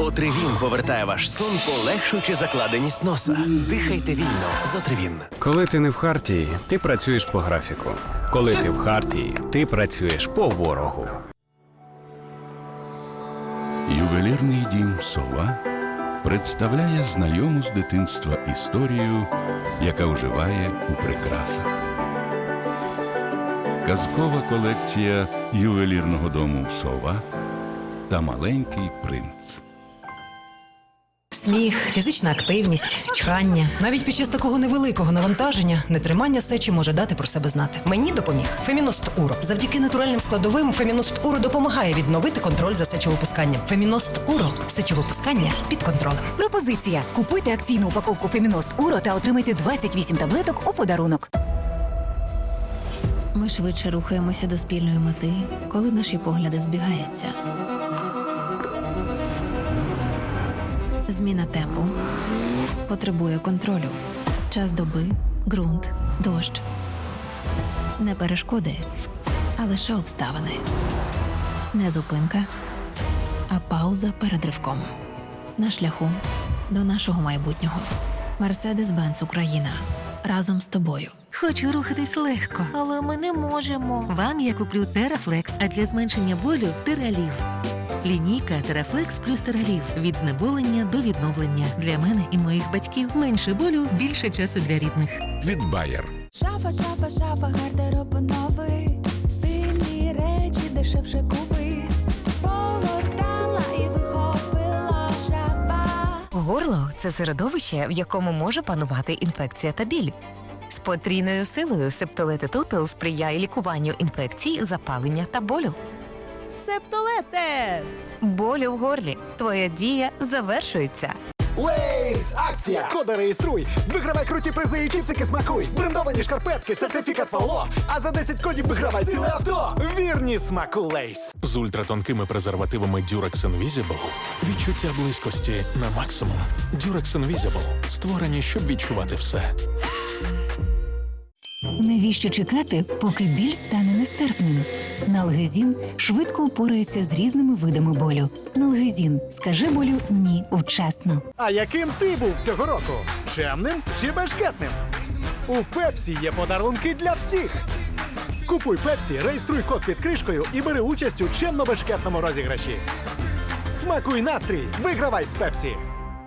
Отривін повертає ваш сон, полегшуючи закладеність носа. Дихайте вільно з Отривін. Коли ти не в хартії, ти працюєш по графіку. Коли ти в хартії, ти працюєш по ворогу. Ювелірний дім Сова представляє знайому з дитинства історію, яка оживає у прикрасах. Казкова колекція ювелірного дому Сова та маленький принц. Сміх, фізична активність, чхання. Навіть під час такого невеликого навантаження нетримання сечі може дати про себе знати. Мені допоміг Феміност Уро. Завдяки натуральним складовим Феміност Уро допомагає відновити контроль за сечовипусканням. Феміност Уро сечовипускання під контролем. Пропозиція: купуйте акційну упаковку Феміност Уро та отримайте 28 таблеток у подарунок. Ми швидше рухаємося до спільної мети, коли наші погляди збігаються. Зміна темпу потребує контролю. Час доби, ґрунт, дощ. Не перешкоди, а лише обставини. Не зупинка, а пауза перед ривком. На шляху до нашого майбутнього. Мерседес-Бенц Україна. Разом з тобою. Хочу рухатись легко. Але ми не можемо. Вам я куплю Терафлекс, а для зменшення болю Тералів. Лінійка Терафлекс плюс Тералів від знеболення до відновлення. Для мене і моїх батьків менше болю, більше часу для рідних. Від Байер. Шафа, шафа, шафа, гардероб новий. Стильні речі дешевше купи. Погортала і вихопила шафа. Горло це середовище, в якому може панувати інфекція та біль. З потрійною силою септолети Тотал сприяє лікуванню інфекцій, запалення та болю. Септолете! Болю в горлі. Твоя дія завершується. Лейс! Акція! Кода реєструй! Вигравай круті призи і чіпсики смакуй! Брендовані шкарпетки, сертифікат Фало! А за 10 кодів вигравай ціле авто! Вірні смаку Лейс! з ультратонкими презервативами Durex Invisible відчуття близькості на максимум. Durex Invisible створені, щоб відчувати все. Навіщо чекати, поки біль стане нестерпним? Налгезін швидко упорається з різними видами болю. Налгезін скаже болю ні вчасно. А яким ти був цього року? Чемним чи бешкетним? У Пепсі є подарунки для всіх! Купуй Пепсі, реєструй код під кришкою і бери участь у чемно-бешкетному розіграші. Смакуй настрій! Вигравай з Пепсі!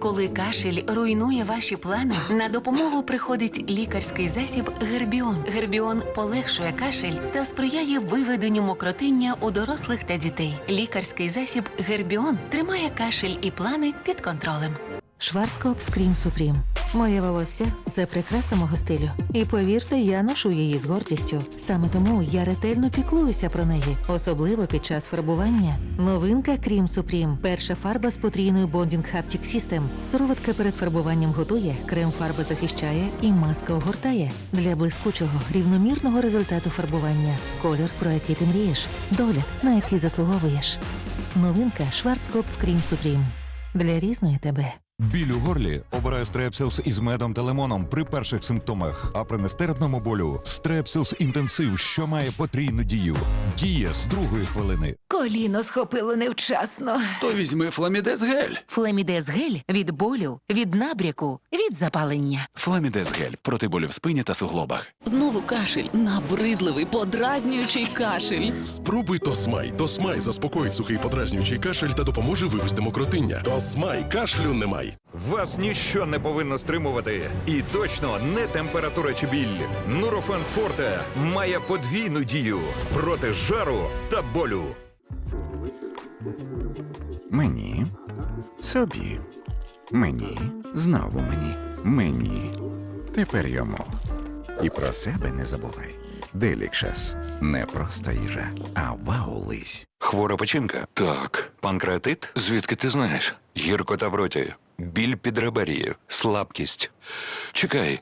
Коли кашель руйнує ваші плани, на допомогу приходить лікарський засіб Гербіон. Гербіон полегшує кашель та сприяє виведенню мокротиння у дорослих та дітей. Лікарський засіб Гербіон тримає кашель і плани під контролем. Шварцкоп в Крім Супрім. Моє волосся це прикраса мого стилю. І повірте, я ношу її з гордістю. Саме тому я ретельно піклуюся про неї, особливо під час фарбування. Новинка Крім Супрім. Перша фарба з потрійною Bonding Haptic System. Сироватка перед фарбуванням готує, крем фарби захищає і маска огортає для блискучого рівномірного результату фарбування. Колір, про який ти мрієш, догляд, на який заслуговуєш. Новинка Шварцкоп в Крім Супрім. Для різної тебе. Біль у горлі обирає стрепсилс із медом та лимоном при перших симптомах, а при нестерпному болю стрепсилс інтенсив, що має потрійну дію. Діє з другої хвилини. Коліно схопило невчасно. То візьми Фламідез Гель. Флемідез гель від болю, від набряку, від запалення. Фламідез Гель проти болю в спині та суглобах. Знову кашель, набридливий, подразнюючий кашель. Спробуй Тосмай. Тосмай заспокоїть сухий подразнюючий кашель та допоможе вивести мокротиння. Тосмай кашлю немає. Вас ніщо не повинно стримувати. І точно не температура чи біль. Нурофен Форте має подвійну дію проти жару та болю. Мені. Собі. Мені. Знову мені. Мені. Тепер йому. І про себе не забувай. Делікшес. Не просто їжа, а вау-лись. Хвора печінка? Так. Панкреатит? Звідки ти знаєш? Гіркота в роті, біль під реберією, слабкість. Чекай.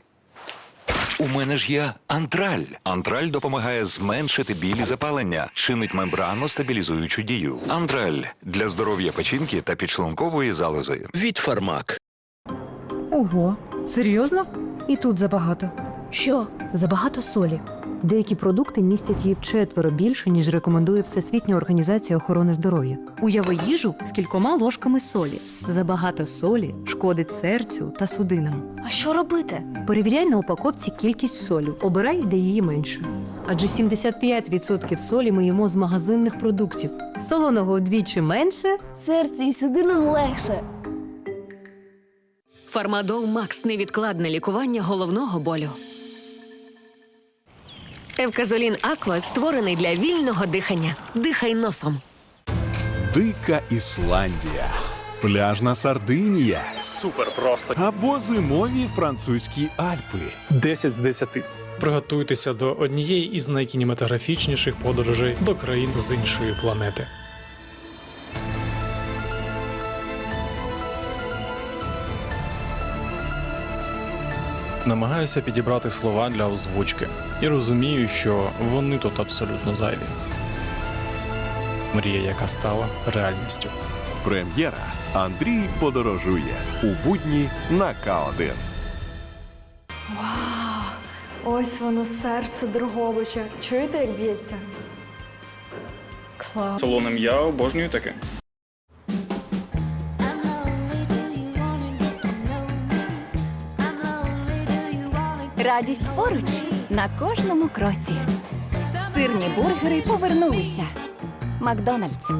У мене ж є антраль. Антраль допомагає зменшити біль і запалення, чинить мембранно стабілізуючу дію. Антраль для здоров'я печінки та підшлункової залози. Від Фармак. Ого, серйозно? І тут забагато. Що? Забагато солі. Деякі продукти містять її вчетверо більше, ніж рекомендує Всесвітня організація охорони здоров'я. Уяви їжу з кількома ложками солі. Забагато солі шкодить серцю та судинам. А що робити? Перевіряй на упаковці кількість солі. Обирай, де її менше. Адже 75% солі ми їмо з магазинних продуктів. Солоного вдвічі менше. Серце і судинам легше. Фармадол Макс невідкладне лікування головного болю. Евказолін Аква створений для вільного дихання. Дихай носом. Дика Ісландія. Пляжна Сардинія. Супер просто. Або зимові французькі Альпи. 10 з 10. Приготуйтеся до однієї із найкінематографічніших подорожей до країн з іншої планети. Намагаюся підібрати слова для озвучки і розумію, що вони тут абсолютно зайві. Мрія, яка стала реальністю. Прем'єра. Андрій подорожує у будні на К1. Ось воно серце Дрогобича. Чуєте, як б'ється? Клас. Солоним я обожнюю таке. Радість поруч на кожному кроці. Сирні бургери повернулися. Макдональдс.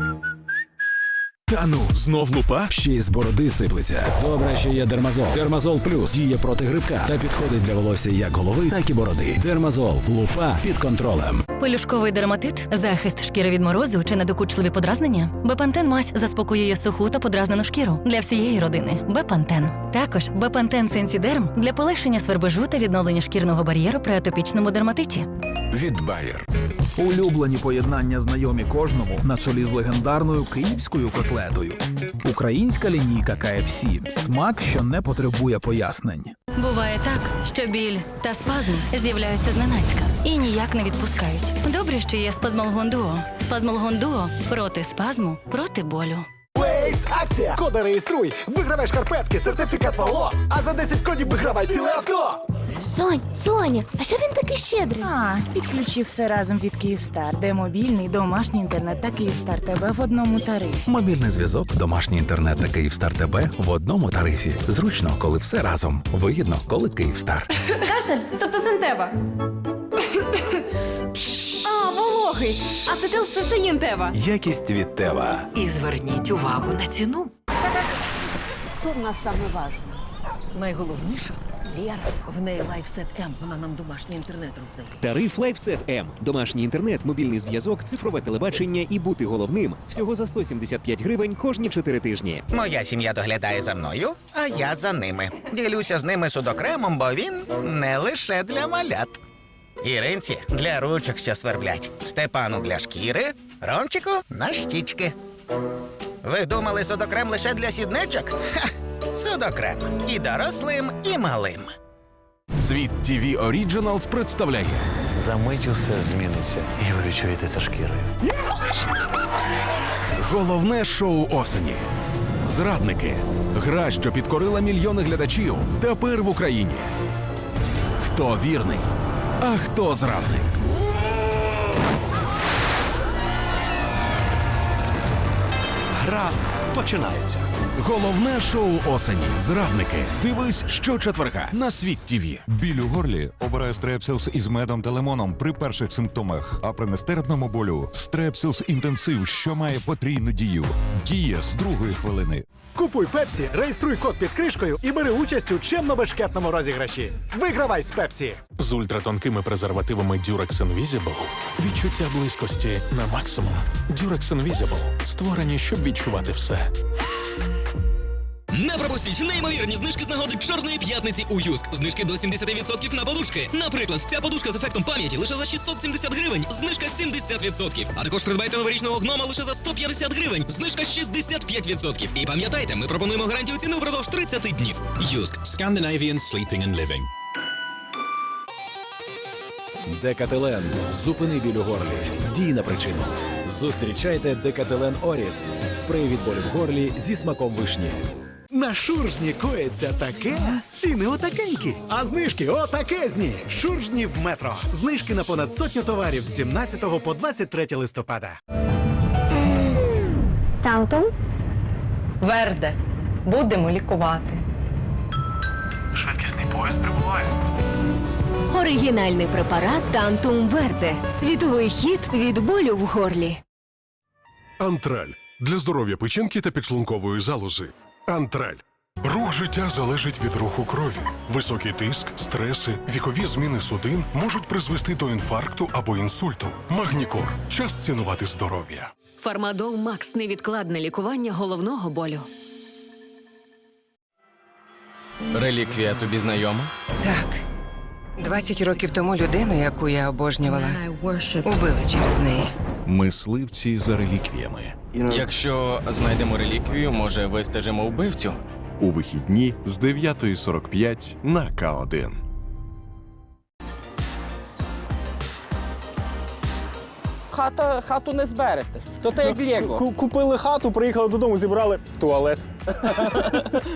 Та ну, знов лупа? Ще й з бороди сиплеться. Добре, що є дермазол. Дермазол плюс діє проти грибка та підходить для волосся як голови, так і бороди. Дермазол, лупа під контролем. Пелюшковий дерматит, захист шкіри від морозу чи недокучливі подразнення. Бепантен мазь заспокоює суху та подразнену шкіру для всієї родини. Бепантен. Також Бепантен Сенсідерм для полегшення свербежу та відновлення шкірного бар'єру при атопічному дерматиті. Від Bayer. Улюблені поєднання знайомі кожному на чолі з легендарною київською котлетою. Українська лінійка KFC – смак, що не потребує пояснень. Буває так, що біль та спазм з'являються зненацька і ніяк не відпускають. Добре, що є спазмолгон дуо. Спазмолгон дуо проти спазму, проти болю. Лейс акція! Коди реєструй! Вигравай шкарпетки, сертифікат Вало! А за 10 кодів вигравай ціле авто! Сонь, Соня, а що він такий щедрий? А, підключив все разом від Київстар, де мобільний, домашній інтернет та Київстар ТБ в одному тарифі. Мобільний зв'язок, домашній інтернет та Київстар ТБ в одному тарифі. Зручно, коли все разом. Вигідно, коли Київстар. Кашель, стептосинтева. а, вологий. Ацетилцистеїн Тева. Якість від Тева. І зверніть увагу на ціну. В нас саме важливо? Найголовніше Лєра. В неї лайфсет М. Вона нам домашній інтернет роздає. Тариф LifeSet M. Домашній інтернет, мобільний зв'язок, цифрове телебачення і бути головним. Всього за 175 гривень кожні 4 тижні. Моя сім'я доглядає за мною, а я за ними. Ділюся з ними судокремом, бо він не лише для малят. Іринці для ручок, що сверблять, Степану для шкіри, Ромчику на щічки. Ви думали судокрем лише для сідничок? Ха! Судокрем і дорослим, і малим. Світ TV Originals представляє За мить усе зміниться, і ви відчуєте це шкірою. головне шоу осені. Зрадники. Гра, що підкорила мільйони глядачів. Тепер в Україні. Хто вірний, а хто зрадник? Гра починається. Головне шоу осені. Зрадники. Дивись щочетверга на світ ТІВІ. Біль у горлі обирає стрепсилс із медом та лимоном при перших симптомах, а при нестерпному болю стрепсилс інтенсив, що має потрійну дію. Діє з другої хвилини. Купуй Пепсі, реєструй код під кришкою і бери участь у чемно-бешкетному розіграші. Вигравай з Пепсі! З ультратонкими презервативами Durex Invisible відчуття близькості на максимум. Durex Invisible створені, щоб відчувати все. Не пропустіть неймовірні знижки з нагоди Чорної п'ятниці у Юск. Знижки до 70% на подушки. Наприклад, ця подушка з ефектом пам'яті лише за 670 гривень, знижка 70%. А також придбайте новорічного гнома лише за 150 гривень, знижка 65%. І пам'ятайте, ми пропонуємо гарантію ціни впродовж 30 днів. Юск. Scandinavian Sleeping and Living. Декателен. Зупини біль у горлі. Дій на причину. Зустрічайте Декателен Оріс. Спрей від болю в горлі зі смаком вишні. На шуржні коїться таке, ціни отакенькі, а знижки отакезні. Шуржні в метро. Знижки на понад сотню товарів з 17 по 23 листопада. Тантум? Верде. Будемо лікувати. Швидкісний поїзд прибуває. Оригінальний препарат Тантум Верде. Світовий хід від болю в горлі. Антраль для здоров'я печінки та підшлункової залози. Антраль. Рух життя залежить від руху крові. Високий тиск, стреси, вікові зміни судин можуть призвести до інфаркту або інсульту. Магнікор. Час цінувати здоров'я. Фармадол Макс невідкладне лікування головного болю. Реліквія тобі знайома? Так. 20 років тому людину, яку я обожнювала, убили через неї. Мисливці за реліквіями. Якщо знайдемо реліквію, може вистежимо вбивцю? У вихідні з 9.45 на К1. Хата, хату не зберете. То те як Лего. Купили хату, приїхали додому, зібрали туалет.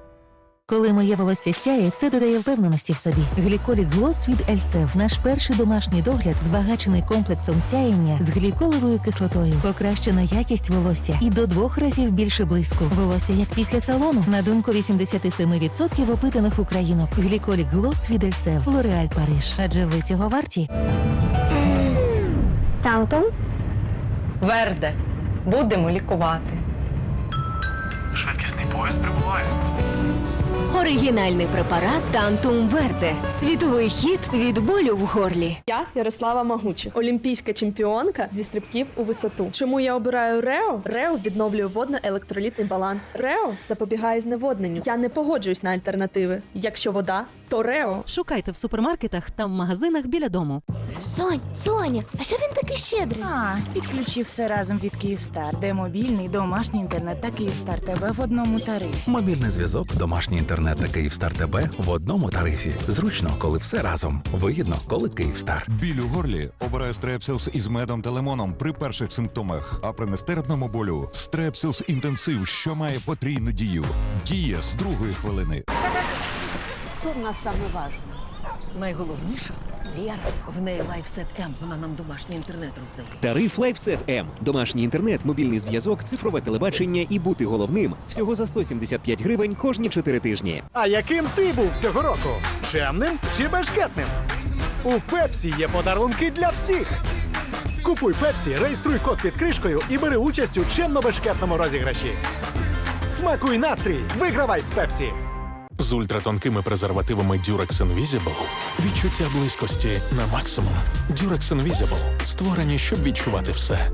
Коли моє волосся сяє, це додає впевненості в собі. Гліколік Глос від Ельсев наш перший домашній догляд, збагачений комплексом сяєння з гліколевою кислотою, покращена якість волосся і до двох разів більше блиску. Волосся як після салону, на думку 87% опитаних українок. Гліколік Глос від Ельсев. Лореаль Париж. Адже ви цього варті. Тантум? Верде. Будемо лікувати. Швидкісний поїзд прибуває. Оригінальний препарат Тантум Верде. Світовий хід від болю в горлі. Я Ярослава Магучик, олімпійська чемпіонка зі стрибків у висоту. Чому я обираю Рео? Рео відновлює водно-електролітний баланс. Рео запобігає зневодненню. Я не погоджуюсь на альтернативи. Якщо вода, то Рео. Шукайте в супермаркетах та в магазинах біля дому. Сонь, Соня, а що він такий щедрий? А, підключив все разом від Київстар, де мобільний, домашній інтернет та Київстар тебе в одному тарифі. Мобільний зв'язок, домашній інтернет та Київстар ТБ в одному тарифі. Зручно, коли все разом. Вигідно, коли Київстар. Біль у горлі обирає стрепсилс із медом та лимоном при перших симптомах, а при нестерпному болю стрепсилс інтенсив, що має потрійну дію. Діє з другої хвилини. Хто в нас саме важний? Найголовніше Лєра. В неї лайфсет М. Вона нам домашній інтернет роздає. Тариф LifeSet M. Домашній інтернет, мобільний зв'язок, цифрове телебачення і бути головним всього за 175 гривень кожні 4 тижні. А яким ти був цього року? Чемним чи бешкетним? У Пепсі є подарунки для всіх. Купуй Пепсі, реєструй код під кришкою і бери участь у чемно-бешкетному розіграші. Смакуй настрій! Вигравай з Пепсі! З ультратонкими презервативами Durex Invisible відчуття близькості на максимум. Durex Invisible створені, щоб відчувати все.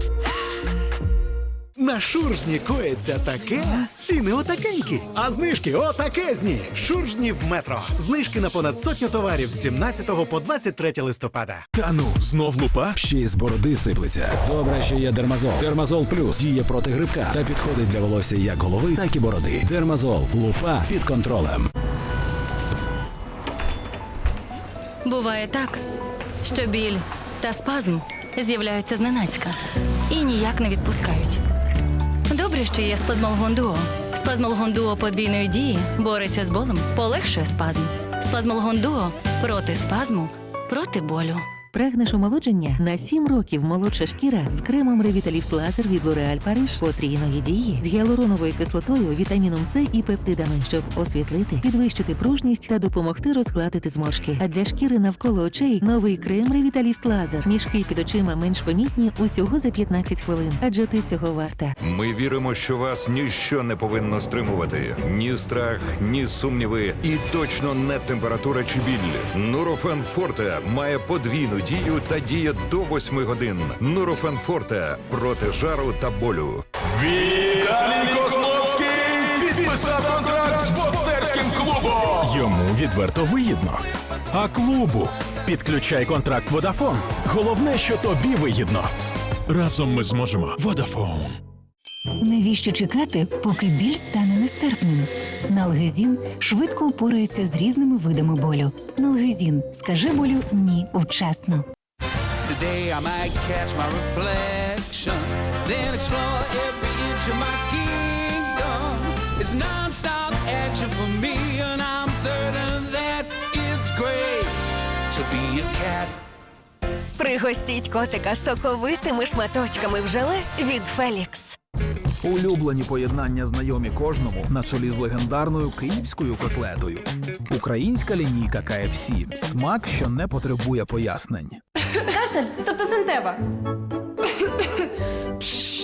На шуржні коїться таке, ціни отакенькі, а знижки отакезні. Шуржні в метро. Знижки на понад сотню товарів з 17 по 23 листопада. Та ну, знов лупа? Ще й з бороди сиплеться. Добре, що є Дермазол. Дермазол плюс діє проти грибка та підходить для волосся як голови, так і бороди. Дермазол. Лупа під контролем. Буває так, що біль та спазм з'являються зненацька і ніяк не відпускають. Добре, що є спазмолгон дуо. Спазмолгон дуо подвійної дії бореться з болем, полегшує спазм. Спазмолгон дуо проти спазму, проти болю. Прагнеш омолодження? На 7 років молодша шкіра з кремом Revitalift Laser від L'Oreal Париж потрійної дії з гіалуроновою кислотою, вітаміном С і пептидами, щоб освітлити, підвищити пружність та допомогти розгладити зморшки. А для шкіри навколо очей новий крем Revitalift Laser. Мішки під очима менш помітні усього за 15 хвилин. Адже ти цього варта. Ми віримо, що вас ніщо не повинно стримувати. Ні страх, ні сумніви, і точно не температура чи біль. Нурофен Форте має подвійну дію та діє до 8 годин. Нурофен Форте проти жару та болю. Віталій Козловський підписав контракт з боксерським клубом. Йому відверто вигідно. А клубу підключай контракт Водафон. Головне, що тобі вигідно. Разом ми зможемо. Водафон. Навіщо чекати, поки біль стане нестерпним? Налгезін швидко упорається з різними видами болю. Налгезін скаже болю ні вчасно. Today I might catch my reflection, then explore every inch of my kingdom. It's non-stop action for me, and I'm certain that it's great to be a cat. Пригостіть котика соковитими шматочками в желе від Фелікс. Улюблені поєднання знайомі кожному на чолі з легендарною київською котлетою. Українська лінійка KFC – смак, що не потребує пояснень. Кашель, стептосинтева.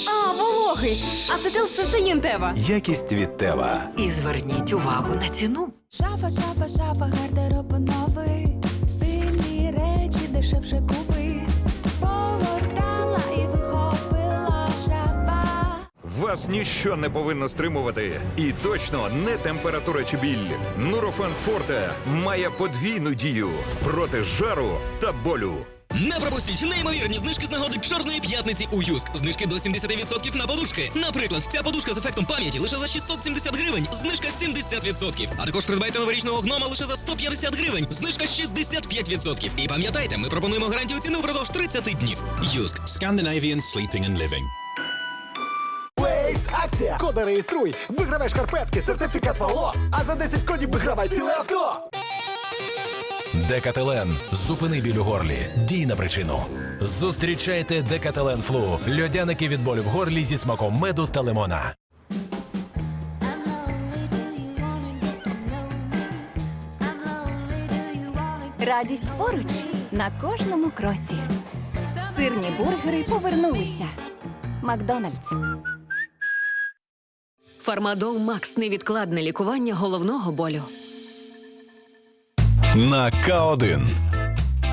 А, вологий. Ацетилцистеїн тева. Якість від Тева. І зверніть увагу на ціну. Шафа, шафа, шафа, гардероб новий. Стильні речі дешевше купи. Вас ніщо не повинно стримувати. І точно не температура чи біль. Нурофен Форте має подвійну дію проти жару та болю. Не пропустіть неймовірні знижки з нагоди Чорної п'ятниці у Юск. Знижки до 70% на подушки. Наприклад, ця подушка з ефектом пам'яті лише за 670 гривень, знижка 70%. А також придбайте новорічного гнома лише за 150 гривень, знижка 65%. І пам'ятайте, ми пропонуємо гарантію ціни впродовж 30 днів. Юск. Scandinavian Sleeping and Living. Акція! Коди реєструй! Вигравай шкарпетки, сертифікат Павло, а за 10 кодів вигравай ціле авто! Декателен. Зупини біль у горлі. Дій на причину. Зустрічайте Декателен Флу. Льодяники від болю в горлі зі смаком меду та лимона. Радість поруч на кожному кроці. Сирні бургери повернулися. Макдональдс. Фармадол Макс невідкладне лікування головного болю. На К1.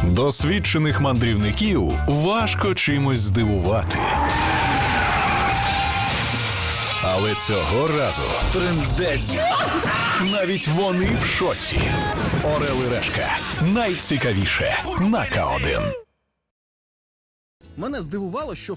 Досвідчених мандрівників важко чимось здивувати. Але цього разу трендець. Навіть вони в шоці. Орел і решка. Найцікавіше на К1. Мене здивувало, що